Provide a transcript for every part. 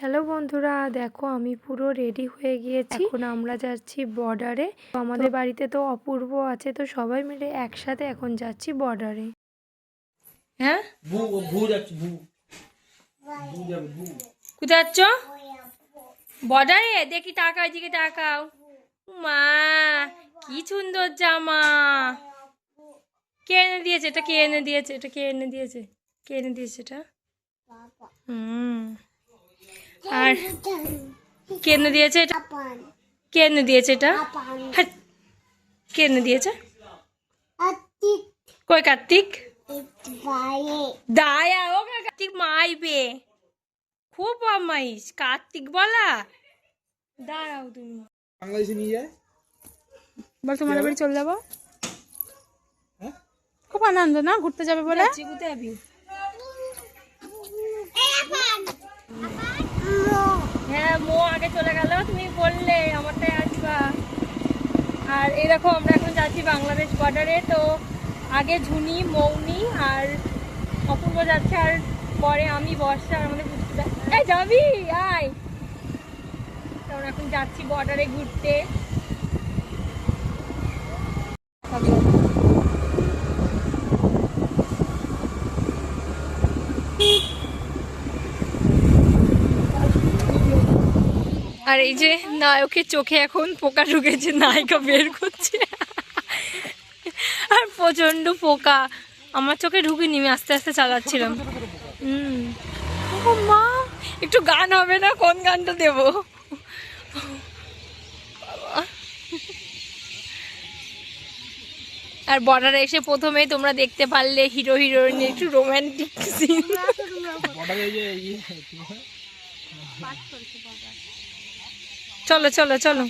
Hello বন্ধুরা দেখো আমি পুরো রেডি হয়ে গিয়েছি। এখন আমরা যাচ্ছি বর্ডারে আমাদের বাড়িতে তো অপূর্ব আছে তো সবাই মিলে একসাথে এখন যাচ্ছি বর্ডারে হ্যাঁ? ভু ভু যাচ্ছে ভু ভু যাবে ভু কোথায় যাচ্ছ? বর্ডারে দেখি টাকা দিকে টাকাও মা কি সুন্দর জামা। কে এনে দিয়েছে? এটা কে এনে দিয়েছে? এটা কে এনে দিয়েছে? কে এনে দিয়েছে এটা? হুম। আর কে এনে দিয়েছে এটা? কে এনে দিয়েছে এটা? হাট। কে এনে দিয়েছে? কই কার্তিক? দায়া। ও কার্তিক মাইবে খুব মাইস কার্তিক বলা। দাঁড়াও তুমি। বাংলাদেশে নিয়ে যায়? বল তোমার বাড়ি চলে যাব? হ্যাঁ? খুব আনন্দ না? ঘুরতে যাবে বলে কোথায় যাবি হ্যাঁ মো আগে চলে গেল, তুমি বললে আমারটাই আসবা আর দেখো, আমরা এখন যাচ্ছি বাংলাদেশ বর্ডারে তো আগে ঝুনি, মৌনি আর অপূর্ব যাচ্ছে, আর পরে আমি, বর্ষা আর আমাদের যা- এই যাবি? আয়। আমরা এখন যাচ্ছি বর্ডারে ঘুরতে। আর এই যে নায়কের চোখে এখন পোকা ঢুকেছে নায়িকা বের করছে। আর প্রচণ্ড পোকা। আমার চোখে ঢুকিনি আমি আস্তে আস্তে চালাচ্ছিলাম। হুম। ও মা একটু গান হবে না? কোন গানটা দেব? আর বর্ডারে এসে প্রথমে তোমরা দেখতে পারলে হিরো হিরোইন একটু রোমান্টিক সিন বর্ডারে এই যে ইয়ে চলো চলো চলো।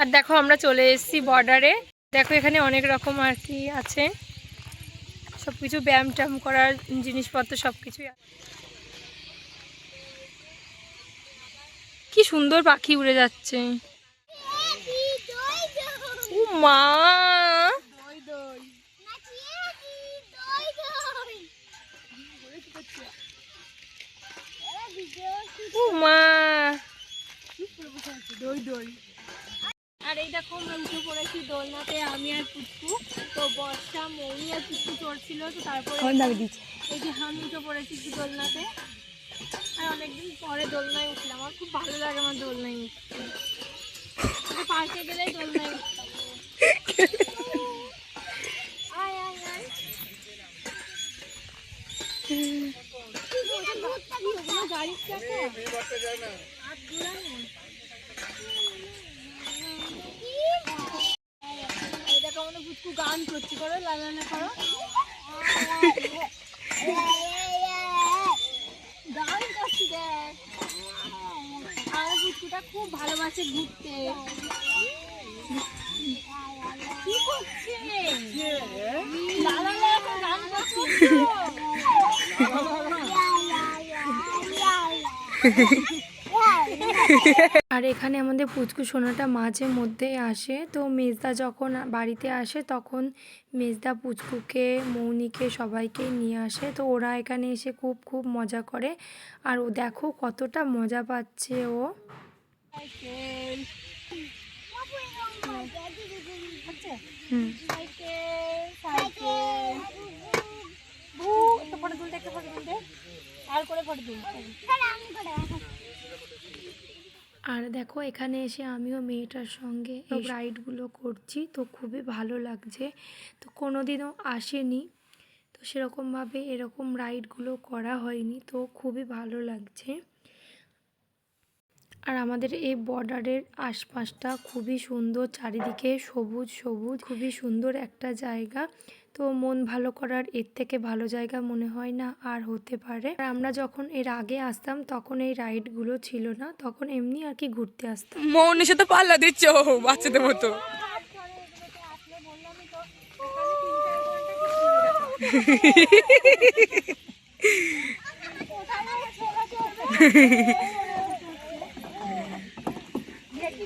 আর দেখো, আমরা চলে এসেছি বর্ডারে দেখো, এখানে অনেক রকম আর কি আছে। সব কিছু ব্যায়াম ট্যায়াম করার জিনিসপত্র সব কিছুই। কি সুন্দর পাখি উড়ে যাচ্ছে। মা আমরা উঠে পড়েছি দোলনাতে আমি আর পুচকু। তো বর্ষা মৌমি আর পুচকু চড়ছিল তো তারপরে এই যে আমি উঠে পড়েছি দোলনাতে। আর অনেকদিন পরে দোলনায় উঠলাম। আমার খুব ভালো লাগে আমার দোলনায় উঠতে। পার্কে গেলেই দোলনায় উঠতাম আয় আয় আয় গাড়ির চাকা আর ঘোরানো এই দেখো আমাদের পুচকু গান করছি, করো লালানা করো। গান করছি, দেখ। আমার পুচকুটা খুব ভালোবাসে ঘুরতে। কি করছে? লালানা এখন গান আর এখানে আমাদের পুচকু সোনাটা মাঝে মধ্যে আসে। তো মেজদা যখন বাড়িতে আসে তখন মেজদা পুচকুকে মৌনিকে সবাইকে নিয়ে আসে। তো ওরা এখানে এসে খুব খুব মজা করে। আর ও দেখো কতটা মজা পাচ্ছে ও। হুম। আর করে ফটো তুলতে আর দেখো এখানে এসে আমিও মেয়েটার সঙ্গে এই রাইডগুলো করছি। তো খুবই ভালো লাগছে। তো কোনো দিনও আসেনি। তো সেরকমভাবে এরকম রাইডগুলো করা হয়নি। তো খুবই ভালো লাগছে। আর আমাদের এই বর্ডারের আশপাশটা খুবই সুন্দর চারিদিকে সবুজ সবুজ খুবই সুন্দর একটা জায়গা। তো মন ভালো করার এর থেকে ভালো জায়গা মনে হয় না আর হতে পারে। আর আমরা যখন এর আগে আসতাম তখন এই রাইডগুলো ছিল না তখন এমনি আর কি ঘুরতে আসতাম। মৌনের সাথে পাল্লা দিচ্ছ বাচ্চাদের মতো।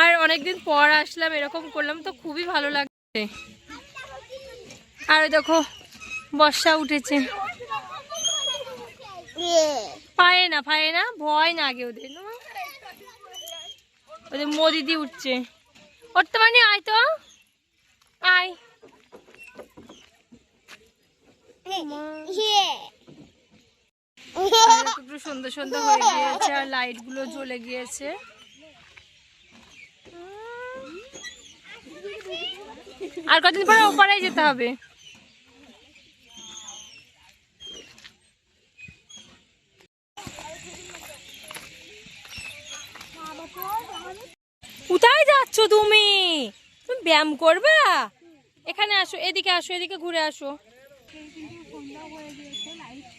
আর অনেকদিন পর আসলাম এরকম করলাম তো খুবই ভালো লাগছে। আর দেখো বর্ষা উঠেছে। পায়ে না পায়ে না ভয় না আগে ওদের। ওদের মোদিদি উঠছে। উঠতে মানে আয় তো। আয়। একটু সুন্দর সুন্দর হয়ে গিয়েছে আর লাইটগুলো জ্বলে গিয়েছে। আর কতদিন পরে ওপারে যেতে হবে? কোথায় যাচ্ছ তুমি? তুমি ব্যায়াম করবা? এখানে আসো, এদিকে আসো, এদিকে ঘুরে আসো।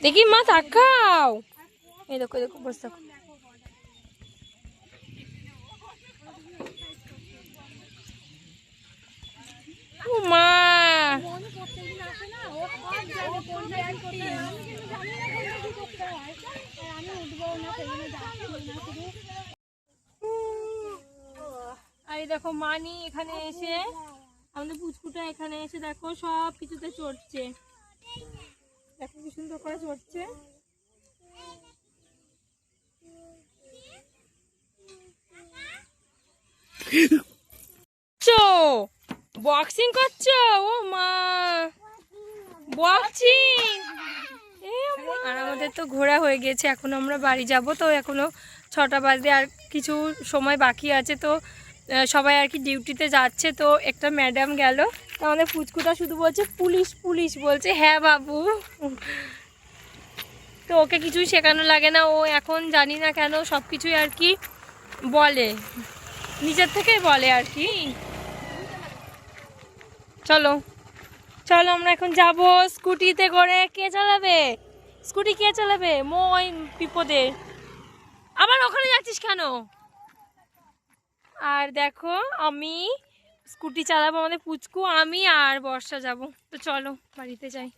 দেখি মা, তাকাও। এই দেখো দেখো, বসে। থাকো ও মা আর এই দেখো, মানি এখানে এসে, আমাদের পুচকুটা এখানে এসে দেখো সব কিছুতে চড়ছে। দেখো কি সুন্দর করে চড়ছে। বক্সিং করছ? ও মা। বক্সিং আর আমাদের তো ঘোরা হয়ে গেছে, এখন আমরা বাড়ি যাব, তো এখনও ছটা বাজে আর কিছু সময় বাকি আছে, তো সবাই আর কি ডিউটিতে যাচ্ছে, তো একটা ম্যাডাম গেল। আমাদের ফুচকুটা শুধু বলছে, পুলিশ পুলিশ, বলছে হ্যাঁ বাবু। তো ওকে কিছুই শেখানো লাগে না, ও এখন জানি না কেন সব কিছুই আর কি বলে। নিজের থেকেই বলে আর কি। চলো চলো আমরা এখন যাব স্কুটিতে করে। কে চালাবে? স্কুটি কে চালাবে? মই বিপদে। আবার ওখানে যাচ্ছিস কেন? আর দেখো আমি স্কুটি চালাবো আমাদের পুচকু, আমি আর বর্ষা যাব। তো চলো, বাড়িতে যাই।